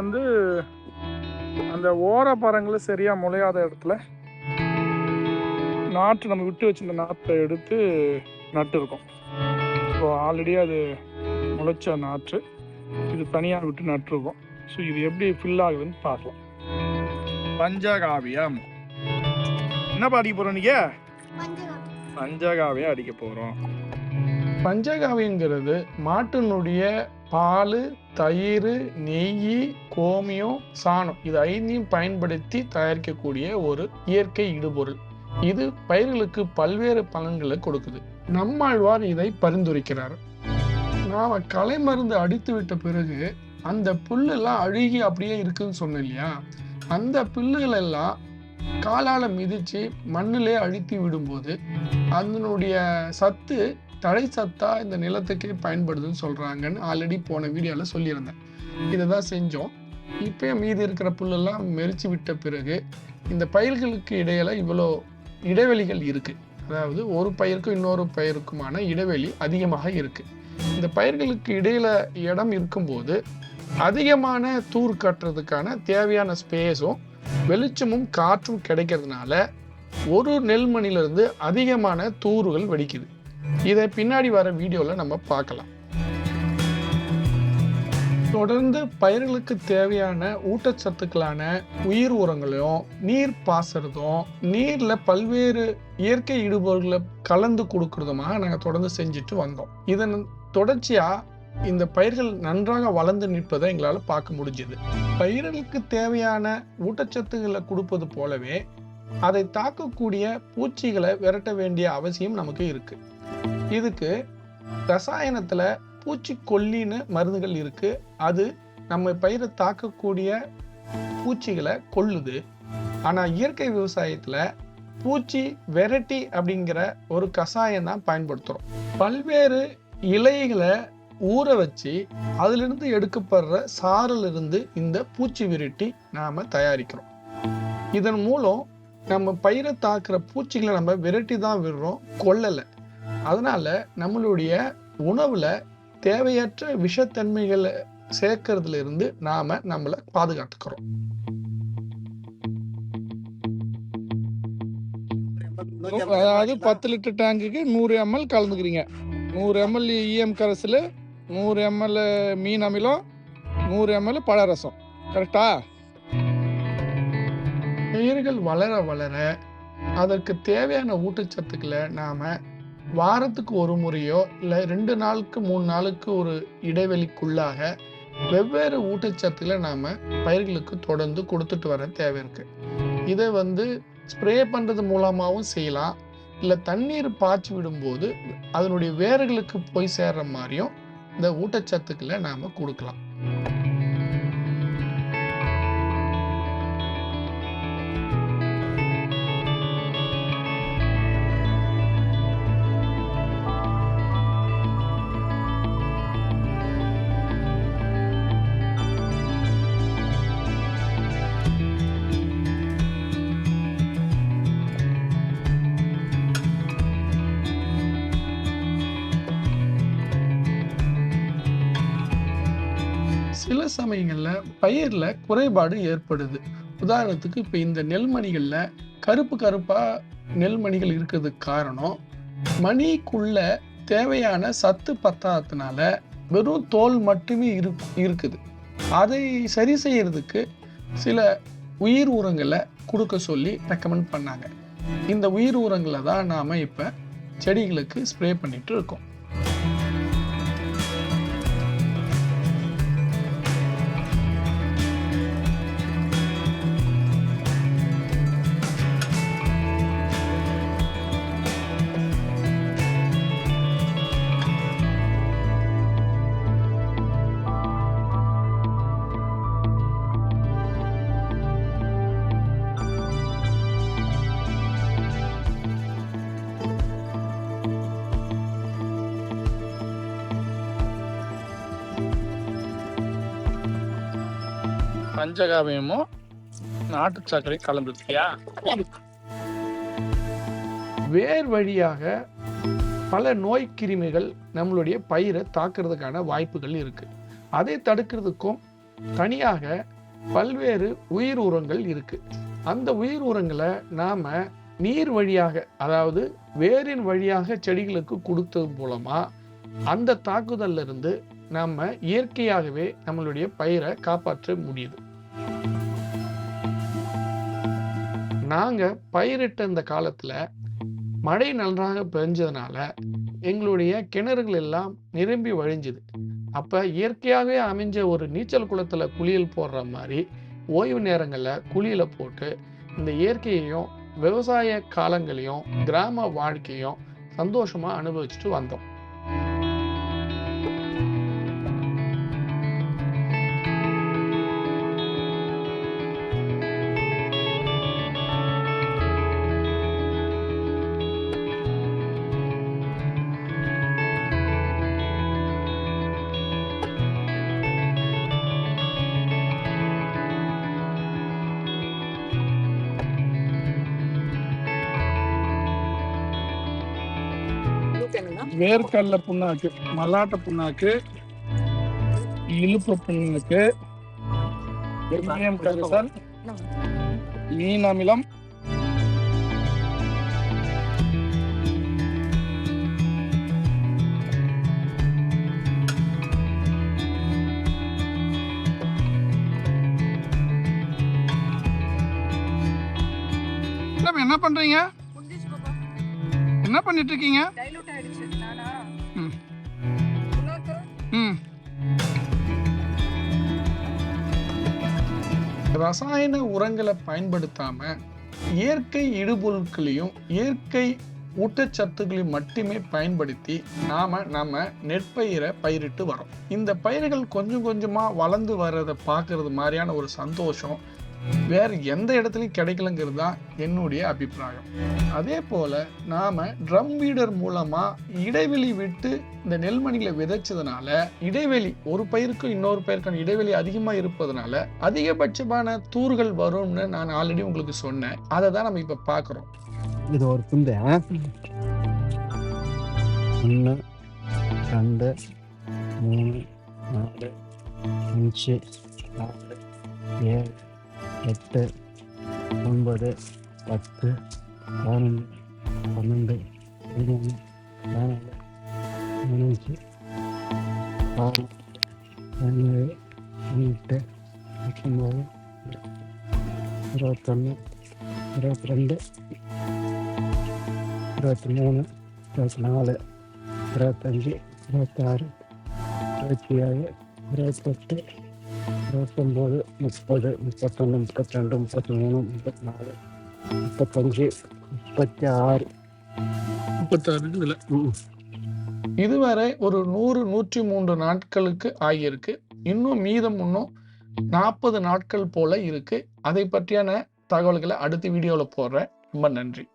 வந்து அந்த ஓரப்பரங்களும் சரியாக முளையாத இடத்துல நாற்று நம்ம விட்டு வச்சிருந்த நாற்றை எடுத்து நட்டு இருக்கோம். ஸோ ஆல்ரெடி அது முளைச்ச நாற்று. இது தனியாக விட்டு நட்டுருக்கோம் ஸோ இது எப்படி ஃபில் ஆகுதுன்னு பார்க்கலாம். பஞ்சகாவியம். என்ன அடிக்க போகிறோம் நீங்கள் பஞ்சகாவியம். அடிக்க போகிறோம் பஞ்சகாவியங்கிறது மாட்டினுடைய பால் தயிர் நெய் கோமியம் சாணம். இது ஐந்தையும் பயன்படுத்தி தயாரிக்கக்கூடிய ஒரு இயற்கை இடுபொருள். இது பயிர்களுக்கு பல்வேறு பலன்களை கொடுக்குது. நம்மாழ்வார் இதை பரிந்துரைக்கிறார். நாம் களை மருந்து அடித்து விட்ட பிறகு அந்த புல்லெல்லாம் அழுகி அப்படியே இருக்குன்னு சொன்னேன் இல்லையா? அந்த புல்லுகள் எல்லாம் காலால் மிதித்து மண்ணிலே அழுத்தி விடும்போது அதனுடைய சத்து தழை சத்தா இந்த நிலத்துக்கே பயன்படுதுன்னு சொல்கிறாங்கன்னு ஆல்ரெடி போன வீடியோவில் சொல்லியிருந்தேன். இதை தான் செஞ்சோம். இப்போயும் மீதி இருக்கிற புல்லெல்லாம் மெரிச்சு விட்ட பிறகு இந்த பயிர்களுக்கு இடையில இவ்வளோ இடைவெளிகள் இருக்குது அதாவது ஒரு பயிருக்கும் இன்னொரு பயிருக்குமான இடைவெளி அதிகமாக இருக்குது இந்த பயிர்களுக்கு இடையில இடம் இருக்கும்போது அதிகமான தூர் கட்டுறதுக்கான தேவையான ஸ்பேஸும் வெளிச்சமும் காற்றும் கிடைக்கிறதுனால ஒரு நெல்மணிலிருந்து அதிகமான தூறுகள் வெடிக்குது. இதை பின்னாடி வர வீடியோவில் நம்ம பார்க்கலாம். தொடர்ந்து பயிர்களுக்கு தேவையான ஊட்டச்சத்துக்களான உயிர் உரங்களையும் நீர் பாசுறதும் நீர்ல பல்வேறு இயற்கை இடுபொருள்களை கலந்து கொடுக்கறதுமாக நாங்கள் தொடர்ந்து செஞ்சுட்டு வந்தோம். இதன் தொடர்ச்சியா இந்த பயிர்கள் நன்றாக வளர்ந்து நிற்பதை எங்களால் பார்க்க முடிஞ்சது. பயிர்களுக்கு தேவையான ஊட்டச்சத்துக்களை கொடுப்பது போலவே அதை தாக்கக்கூடிய பூச்சிகளை விரட்ட வேண்டிய அவசியம் நமக்கு இருக்கு. இதுக்கு ரசாயனத்தில் பூச்சிக்கொல்லின்னு மருந்துகள் இருக்கு. அது நம்ம பயிரை தாக்கக்கூடிய பூச்சிகளை கொல்லுது. ஆனால் இயற்கை விவசாயத்தில் பூச்சி வெரைட்டி அப்படிங்கிற ஒரு கஷாயம் தான் பயன்படுத்துகிறோம் பல்வேறு இலைகளை ஊற வச்சு அதிலிருந்து எடுக்கப்படுற சாறில் இருந்து இந்த பூச்சி விரட்டி நாம தயாரிக்கிறோம். இதன் மூலம் நம்ம பயிரை தாக்குற பூச்சிகளை நம்ம விரட்டி தான் விடுறோம் கொல்லலை. அதனால நம்மளுடைய உணவுல தேவையற்ற விஷத்தன்மைகளை சேர்க்கறதுல இருந்து நாம நம்மளை பாதுகாத்துக்கிறோம். அதாவது பத்து லிட்டர் டேங்குக்கு நூறு எம்எல் கலந்துக்கிறீங்க. நூறு எம்எல் இஎம் கரைசல் நூறு எம்எல் மீன் அமிலம் நூறு எம்எல் பழரசம் கரெக்டா பயிர்கள் வளர வளர அதற்கு தேவையான ஊட்டச்சத்துக்களை நாம் வாரத்துக்கு ஒரு முறையோ இல்லை ரெண்டு நாளுக்கு மூணு நாளுக்கு ஒரு இடைவெளிக்குள்ளாக வெவ்வேறு ஊட்டச்சத்துக்களை நாம் பயிர்களுக்கு தொடர்ந்து கொடுத்துட்டு வர தேவை இருக்குது இதை வந்து ஸ்ப்ரே பண்ணுறது மூலமாகவும் செய்யலாம். இல்லை தண்ணீர் பாய்ச்சி விடும்போது அதனுடைய வேர்களுக்கு போய் சேர்ற மாதிரியும் இந்த ஊட்டச்சத்துக்களை நாம் கொடுக்கலாம். சமயங்களில் பயிரில் குறைபாடு ஏற்படுது. உதாரணத்துக்கு இப்போ இந்த நெல்மணிகளில் கருப்பு கருப்பாக நெல்மணிகள் இருக்கிறதுக்கு காரணம் மணிக்குள்ள தேவையான சத்து பத்தாததுனால வெறும் தோல் மட்டுமே இரு இருக்குது. அதை சரி செய்யறதுக்கு சில உயிர் உரங்களை கொடுக்க சொல்லி ரெக்கமெண்ட் பண்ணாங்க. இந்த உயிர் உரங்களை தான் நாம் இப்போ செடிகளுக்கு ஸ்ப்ரே பண்ணிட்டு இருக்கோம். பஞ்சகாவியமும் நாட்டு சர்க்கரை கலந்துருக்கியா? வேர் வழியாக பல நோய் கிருமிகள் நம்மளுடைய பயிரை தாக்குறதுக்கான வாய்ப்புகள் இருக்கு. அதை தடுக்கிறதுக்கும் தனியாக பல்வேறு உயிர் உரங்கள் இருக்கு. அந்த உயிர் உரங்களை நாம நீர் வழியாக அதாவது வேரின் வழியாக செடிகளுக்கு கொடுத்தது மூலமா அந்த தாக்குதல்ல இருந்து நம்ம இயற்கையாகவே நம்மளுடைய பயிரை காப்பாற்ற முடியுது. நாங்கள் பயிரிட்ட இந்த காலத்தில் மழை நன்றாக பெஞ்சதுனால எங்களுடைய கிணறுகள் எல்லாம் நிரம்பி வழிஞ்சுது. அப்போ இயற்கையாகவே அமைஞ்ச ஒரு நீச்சல் குளத்தில் குளியல் போடுற மாதிரி ஓய்வு நேரங்களில் குளியல போட்டு இந்த இயற்கையையும் விவசாய காலங்களையும் கிராம வாழ்க்கையும் சந்தோஷமாக அனுபவிச்சுட்டு வந்தோம். ஊத்தணும்னா வேர்க்கடல புண்ணாக்கு மல்லாட்ட புண்ணாக்கு இழுப்பு புண்ணாக்கு வெந்தயம் கரிசல் மீன் அமிலம் என்ன பண்றீங்க? என்ன பண்ணிட்டு இருக்கீங்க? ரசாயன உரங்களை பயன்படுத்தாமல் இயற்கை இடுபொருட்களையும் இயற்கை ஊட்டச்சத்துக்களையும் மட்டுமே பயன்படுத்தி நாம் நம்ம நெற்பயிரை பயிரிட்டு வரோம் இந்த பயிர்கள் கொஞ்சம் கொஞ்சமாக வளர்ந்து வர்றதை பார்க்கறது மாதிரியான ஒரு சந்தோஷம் வேறு எந்த இடத்துலையும் கிடைக்கலங்கிறது தான் என்னுடைய அபிப்பிராயம். அதே போல நாம ட்ரம் வீடர் மூலமாக இடைவெளி விட்டு இந்த நெல்மணிகளை விதைச்சதுனால இடைவெளி ஒரு பயிருக்கும் இன்னொரு பயிருக்கான இடைவெளி அதிகமாக இருப்பதனால அதிகபட்சமான தூர்கள் வரும்னு நான் ஆல்ரெடி உங்களுக்கு சொன்னேன். அதை தான் நம்ம இப்போ பார்க்குறோம். இது ஒரு துண்டு ஒன்று ரெண்டு மூணு நாலு அஞ்சு ஆறு ஏழு எட்டு ஒன்பது பத்து பதினொன்று பன்னெண்டு பதிமூணு பதினாலு பதினஞ்சு ஆறு பதினேழு பதினெட்டு பத்தொம்பது இருபத்தொன்று இருபத்தி ரெண்டு இருபத்தி மூணு இருபத்தி நாலு இருபத்தஞ்சி இருபத்தாறு இருபத்தி ஏழு இருபத்தெட்டு இருபத்தொம்போது முப்பது முப்பத்தொன்று முப்பத்தி ரெண்டு முப்பத்தி மூணு முப்பத்தி நாலு முப்பத்தஞ்சு முப்பத்தி ஆறு முப்பத்தாறு இதுல. இதுவரை ஒரு நூறு நூற்றி மூன்று நாட்களுக்கு ஆகியிருக்கு. இன்னும் மீதம் இன்னும் நாற்பது நாட்கள் போல இருக்கு. அதை பற்றியான தகவல்களை அடுத்த வீடியோவில் போடுறேன். ரொம்ப நன்றி.